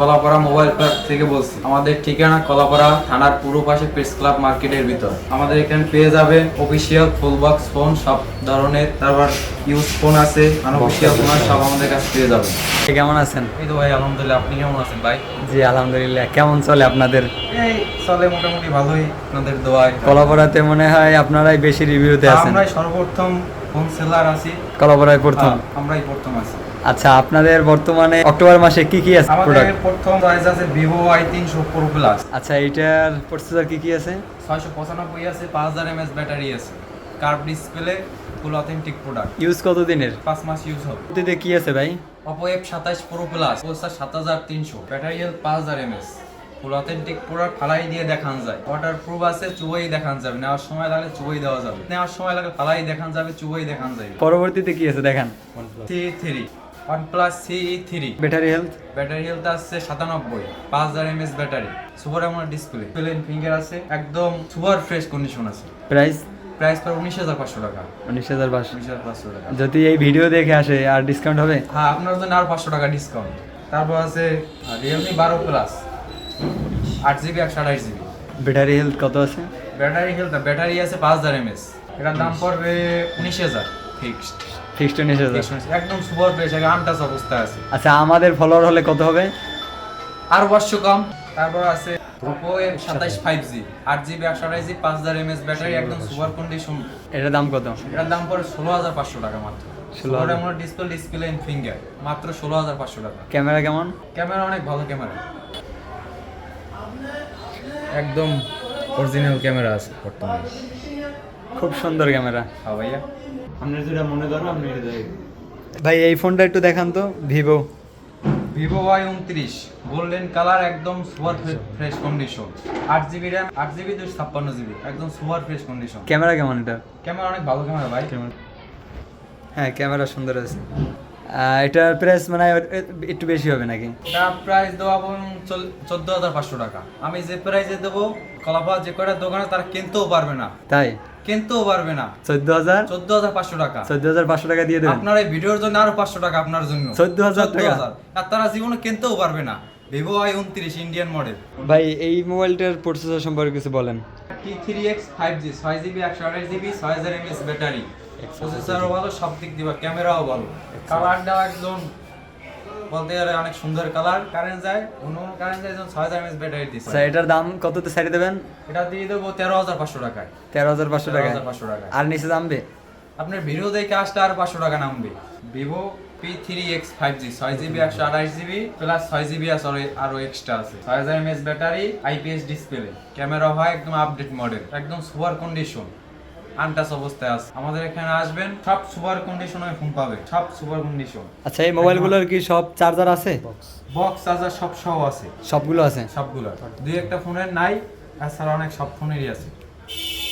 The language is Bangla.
কলাপাড়া মোবাইল ক্লাব থেকে বলছি। আমাদের ঠিকানা কলাপাড়া থানার পূর্ব পাশে প্রেস ক্লাব মার্কেটের ভিতর। আমাদের এখানে পেয়ে যাবেন অফিসিয়াল ফুল বক্স ফোন সব ধরনের তারপর ইউজ ফোন আছে আনঅফিসিয়াল ফোন সব আমাদের কাছে পেয়ে যাবেন কেমন আছেন? এই তো ভাই আলহামদুলিল্লাহ। আপনি কেমন আছেন ভাই? জি আলহামদুলিল্লাহ। কেমন চলে আপনাদের? এই চলে মোটামুটি ভালোই আপনাদের দোয়ায়। কলাপড়াতে মনে হয় আপনারাই বেশি রিভিউতে আছেন। আমরাই সর্বপ্রথম ফোন সেলার আছি। কলাপড়ায় প্রথম? হ্যাঁ, আমরাই প্রথম আছি। আচ্ছা আপনাদের বর্তমানে অক্টোবর মাসে কি কি আছে আমাদের প্রোডাক্ট প্রথম প্রাইস আছে ভিভো আই তিনশো প্রো প্লাস আচ্ছা এইটার প্রসেসর কি কি আছে? ছয়শো পঁচানব্বই আছে পাঁচ হাজার এমএস ব্যাটারি আছে। Curve display full authentic product use কত দিনের পাঁচ মাস ইউজ হবে। এতে কি আছে ভাই? অপো এফ সাতাশ প্রো প্লাস প্রসার সাত হাজার তিনশো। ব্যাটারি হেলথ পাঁচ হাজার এমএস ফুল অথেন্টিক প্রোডাক্ট ফালাই দিয়ে দেখান যায়। ওয়াটার প্রুফ আছে চুবই দেখান যাবে। নেওয়ার সময় লাগলে চুবই দেওয়া যাবে। নেওয়ার সময় লাগলে ফালাই দেখান যাবে চুবই দেখান যাবে। পরবর্তীতে কি আছে? দেখান। Three plus C three battery health battery health আছে সাতানব্বই পাঁচ হাজার এমএস ব্যাটারি সুপার এমন ডিসপ্লে প্লেন ফিঙ্গার আছে একদম সুপার ফ্রেশ কন্ডিশন আছে। প্রাইস প্রাইস পর উনিশ হাজার পাঁচশো টাকা। উনিশ হাজার পাঁচশো। টাকা। যদি এই ভিডিও দেখে আসে আর ডিসকাউন্ট হবে? হ্যাঁ আপনার জন্য আর পাঁচশো টাকা ডিসকাউন্ট তারপর আছে রিয়েলমি বারো প্লাস আট জিবি একশো আঠাশ জিবি ব্যাটারি হেলথ কত আছে? ব্যাটারি হেলথ ব্যাটারি আছে পাঁচ হাজার এমএস এটার দাম পড়বে উনিশ হাজার। ফিক্সড ফিক্সড উনিশ হাজার একদম সুপার ফ্রেশ আনটাচ অবস্থায় আছে। আচ্ছা আমাদের ফলোয়ার হলে কত হবে? আর পাঁচশো কম। তারপর আছে ওপো এম সাতাইশ ফাইভ জি আট জিবি একশো আঠাশ জি পাঁচ হাজার এমএস ব্যাটারি একদম সুপার কন্ডিশন এটার দাম কত? এটার দাম পড়ে ষোলো হাজার পাঁচশো টাকা মাত্র। 16,000 ষোলো হাজার। ডিসপ্লে ডিসপ্লে ইন ফিঙ্গার মাত্র ষোলো হাজার পাঁচশো টাকা। ক্যামেরা কেমন? ক্যামেরা অনেক ভালো ক্যামেরা। একদম অরিজিনাল ক্যামেরা আছে বর্তমানে। খুব সুন্দর ক্যামেরা। হ্যাঁ ভাইয়া। আপনার যেটা মনে করেন আপনি এটা ভাই এই ফোনটা একটু দেখান তো ভিভো। ভিভো ওয়াই উনত্রিশ গোল্ডেন কালার একদম সুপার ফ্রেশ কন্ডিশন আট জিবি র্যাম আট জিবি দুশো ছাপ্পান্ন জিবি একদম সুপার ফ্রেশ কন্ডিশন ক্যামেরা কেমন এটা? ক্যামেরা অনেক ভালো ক্যামেরা ভাই। ক্যামেরা। হ্যাঁ ক্যামেরা সুন্দর আছে। এটার প্রাইস মানে একটু বেশি হবে নাকি? এটা প্রাইস দেবো আপন চোদ্দ হাজার পাঁচশো টাকা। আমি যে প্রাইসে দেবো কলাপা যে কয়টা দোকানে তারা কিনতেও পারবে না। তাই? কিনতেও পারবে না। চোদ্দ হাজার? চোদ্দ হাজার পাঁচশো টাকা। চোদ্দ হাজার পাঁচশো টাকা দিয়ে দেবেন। আপনার এই ভিডিওর জন্য আরও পাঁচশো টাকা আপনার জন্য। 14,000 টাকা? আর তারা জীবনে কিনতেও পারবে না। ভিভো আই উনত্রিশ ইন্ডিয়ান মডেল ভাই এই মোবাইলটার প্রসেসর সম্পর্কে কিছু বলেন। T three X five G ছয় জিবি একশো আঠাশ জিবি ছয় হাজার এমএস ব্যাটারি। প্রসেসরও ভালো সব দিক দিবা ক্যামেরাও ভালো। কালারটাও একদম বলতে গেলে অনেক সুন্দর কালার কারেন্ট যায় অন্য অন্য কারেন্ট যায় ছয় হাজার এমএস ব্যাটারি দিচ্ছে আচ্ছা এটার দাম কততে দেবেন? এটা দিয়ে দেবো তেরো হাজার পাঁচশো টাকায়। তেরো হাজার পাঁচশো টাকা পাঁচশো টাকা আর নিচে দামবে আপনার ভিডিও দেখে আসতে আর পাঁচশো টাকা নামবে। Vivo P three X five G ছয় জিবি একশো আঠাশ জিবি প্লাস ছয় জিবি আছে আরও এক্সট্রা আছে। ছয় হাজার MS battery IPS display camera হয় একদম আপডেট মডেল একদম সুপার কন্ডিশন আনটাচ অবস্থায় আছে। আমাদের এখানে আসবেন সব সুপার কন্ডিশনে ফোন পাবে সব সুপার কন্ডিশন আচ্ছা এই মোবাইলগুলোর কি সব চার্জার আছে? বক্স চার্জার সব সহ আছে। সবগুলো আছে? সবগুলো। দুই একটা ফোনের নাই এছাড়া অনেক সব ফোনেরই আছে।